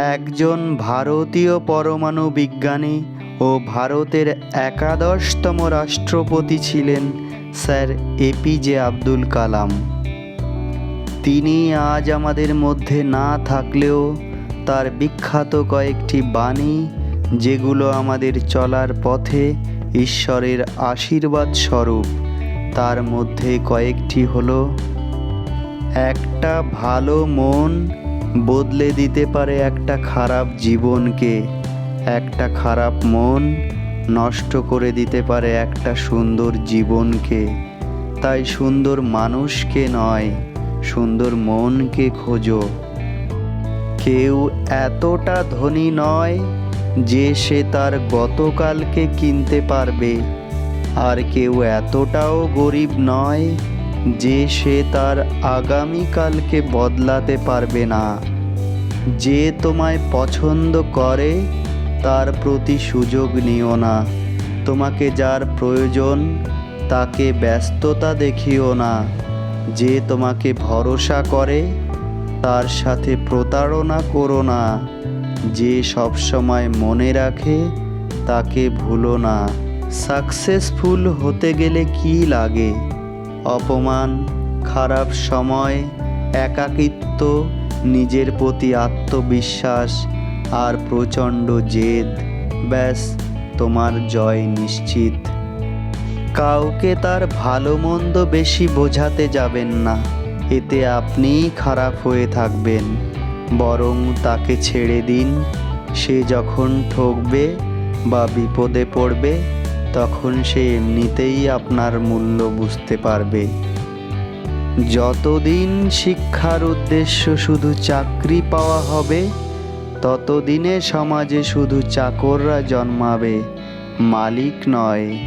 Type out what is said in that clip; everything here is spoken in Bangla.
একজন ভারতীয় পরমাণু বিজ্ঞানী ও ভারতের একাদশতম রাষ্ট্রপতি ছিলেন স্যার এপিজে আব্দুল কালাম। তিনি আজ আমাদের মধ্যে না থাকলেও তার বিখ্যাত কয়েকটি বাণী, যেগুলো আমাদের চলার পথে ঈশ্বরের আশীর্বাদ স্বরূপ তার মধ্যে কয়েকটি হলো, একটা ভালো মন বদলে দিতে পারে একটা খারাপ জীবনকে। একটা খারাপ মন নষ্ট করে দিতে পারে একটা সুন্দর জীবনকে। তাই সুন্দর মানুষকে নয়, সুন্দর মনকে খোঁজো। কেউ এতটা ধনী নয় যে সে তার গতকালকে কিনতে পারবে। আর কেউ এতটাও গরিব নয় যে সে তার আগামীকালকে বদলাতে পারবে না। যে তোমায় পছন্দ করে, তার প্রতি সুযোগ নিও না। তোমাকে যার প্রয়োজন, তাকে ব্যস্ততা দেখিও না। যে তোমাকে ভরসা করে, তার সাথে প্রতারণা করো না। যে সবসময় মনে রাখে, তাকে ভুলো না। সাকসেসফুল হতে গেলে কি লাগে? অপমান, খারাপ সময়, একাকিত্ব, নিজের প্রতি আত্মবিশ্বাস আর প্রচণ্ড জেদ। ব্যাস, তোমার জয় নিশ্চিত। কাউকে তার ভালো মন্দ বেশি বোঝাতে যাবেন না। এতে আপনিই খারাপ হয়ে থাকবেন। বরং তাকে ছেড়ে দিন। সে যখন ঠকবে বা বিপদে পড়বে তখন সে এমনিতেই আপনার মূল্য বুঝতে পারবে। যতদিন শিক্ষার উদ্দেশ্য শুধু চাকরি পাওয়া হবে, ততদিনে সমাজে শুধু চাকররা জন্মাবে, মালিক নয়।